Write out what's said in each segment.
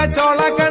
വരിക്കച്ചക്കട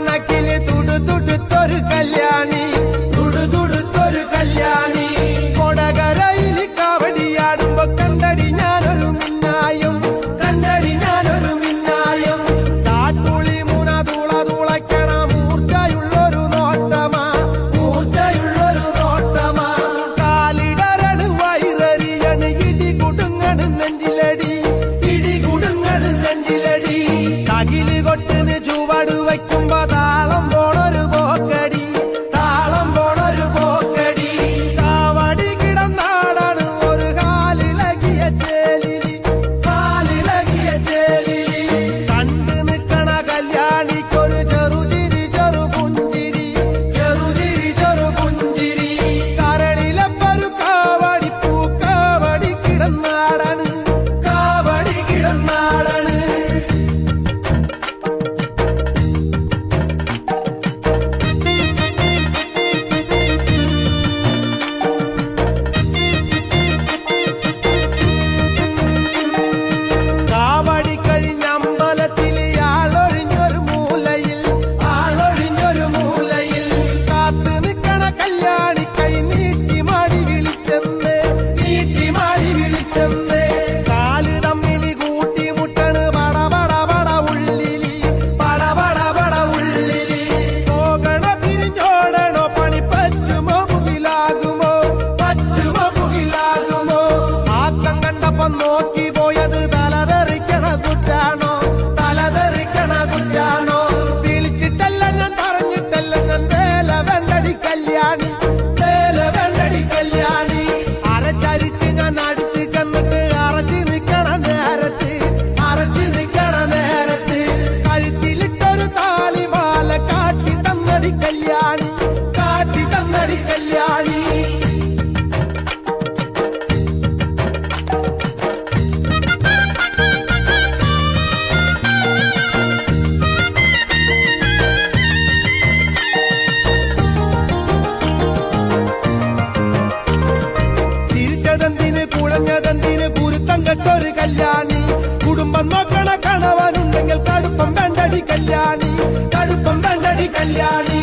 കെട്ടൊരു കല്യാണി. കുടുംബം നോക്കണ കണവാനുണ്ടെങ്കിൽ കടുപ്പം വേണ്ടടി കല്യാണി. കടുപ്പം വേണ്ടടി കല്യാണി.